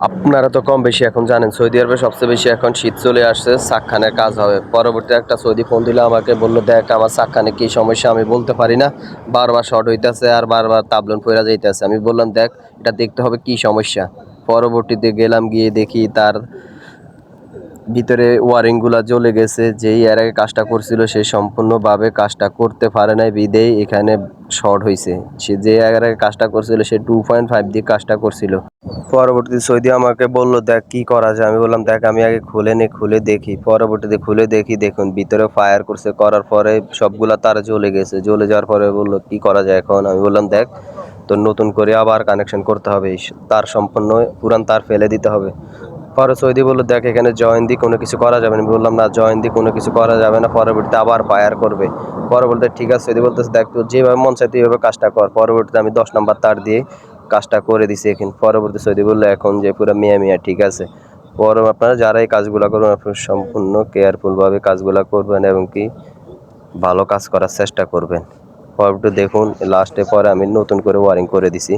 আপনারা তো কম বেশি এখন জানেন, সৌদি আরবে সবচেয়ে বেশি এখন শীত চলে আসছে সাক্ষানের কাজ হবে। পরবর্তী একটা সৌদি ফোন দিলে আমাকে বলল, দেখ, আমার সাক্ষানে কী সমস্যা আমি বলতে পারি না। বারবার শর্ট হইতেছে আর বারবার তাবলন পয়রা যাইতেছে। আমি বললাম, দেখ, এটা দেখতে হবে কি সমস্যা। পরবর্তীতে গেলাম, গিয়ে দেখি তার ভিতরে ওয়ারিংগুলো জ্বলে গেছে, যেই এর আগে কাজটা করছিল সে সম্পূর্ণভাবে কাজটা করতে পারে নাই, বিদেই এখানে শর্ট হয়েছে সে যে এর আগে কাজটা করছিল, সে টু পয়েন্ট ফাইভ দিয়ে কাজটা করছিল। পরবর্তীতে সৌদি আমাকে বলল, দেখ, কি করা যায়? আমি বললাম, দেখ, আমি আগে খুলে নে, খুলে দেখি। পরবর্তীতে খুলে দেখি, দেখুন, ভিতরে ফায়ার করছে, করার পরে সবগুলা তার জ্বলে গেছে। জ্বলে যাওয়ার পরে বলল, কি করা যায় এখন? আমি বললাম, দেখ তো নতুন করে আবার কানেকশন করতে হবে তার সম্পূর্ণ, পুরান তার ফেলে দিতে হবে। পরে সৌদি বলল, দেখ, এখানে জয়েন দিয়ে কোনো কিছু করা যাবে না। আমি বললাম, না জয়েন দিয়ে কোনো কিছু করা যাবে না, পরবর্তীতে আবার ফায়ার করবে। পরবর্তীতে, ঠিক আছে। সৌদি বলতেছে, দেখ, তুই যেভাবে মন চাই তুই এভাবে কাজটা কর। পরবর্তীতে আমি দশ নম্বর তার দিয়ে কাজটা করে দিছি এখন। পরবর্তী সৌদি বলল, এখন যে পুরো মিয়া মিয়া, ঠিক আছে? পর আপনারা যারা এই কাজগুলো করবেন, আপনারা সম্পূর্ণ কেয়ারফুলভাবে কাজগুলো করবেন এবং কি ভালো কাজ করার চেষ্টা করবেন। পরবর্তী দেখুন লাস্টে পরে আমি নতুন করে ওয়ারিং করে দিছি।